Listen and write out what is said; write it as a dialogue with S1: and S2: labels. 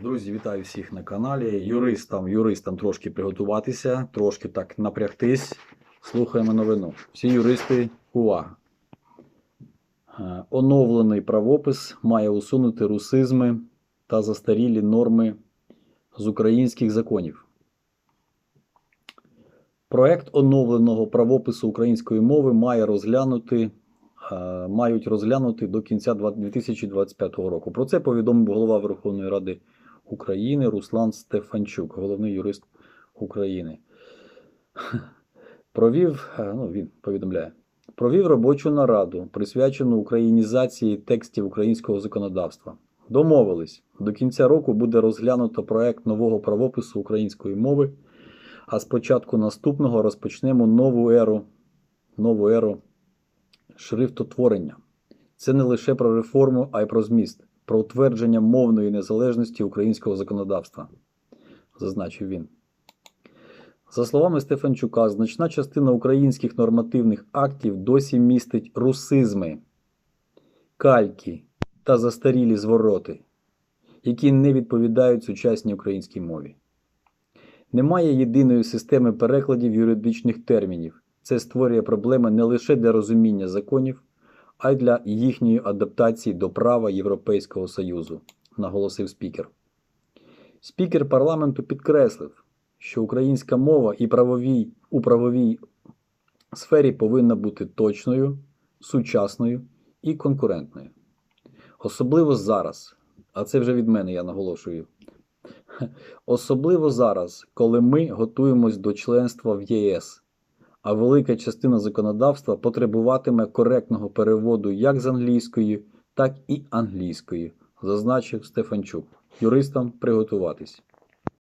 S1: Друзі, вітаю всіх на каналі. Юристам, юристам трошки приготуватися, трошки так напрягтись. Слухаємо новину. Всі юристи, увага! Е, Оновлений правопис має усунути русизми та застарілі норми з українських законів. Проект оновленого правопису української мови має розглянути, е, мають розглянути до кінця 2025 року. Про це повідомив голова Верховної Ради України Руслан Стефанчук, головний юрист України. Провів, е, ну він повідомляє, провів робочу нараду, присвячену українізації текстів українського законодавства. Домовились, до кінця року буде розглянуто проект нового правопису української мови, а з початку наступного розпочнемо нову еру, нову еру шрифтотворення. Це не лише про реформу, а й про зміст, про утвердження мовної незалежності українського законодавства, зазначив він. За словами Стефанчука, значна частина українських нормативних актів досі містить русизми, кальки та застарілі звороти, які не відповідають сучасній українській мові. Немає єдиної системи перекладів юридичних термінів. Це створює проблеми не лише для розуміння законів, а й для їхньої адаптації до права Європейського Союзу, наголосив спікер. Спікер парламенту підкреслив, що українська мова і правовій, у правовій сфері повинна бути точною, сучасною і конкурентною. Особливо зараз, а це вже від мене я наголошую. Особливо зараз, коли ми готуємось до членства в ЄС, а велика частина законодавства потребуватиме коректного переводу як з англійської, так і англійської, зазначив Стефанчук. Юристам приготуватись.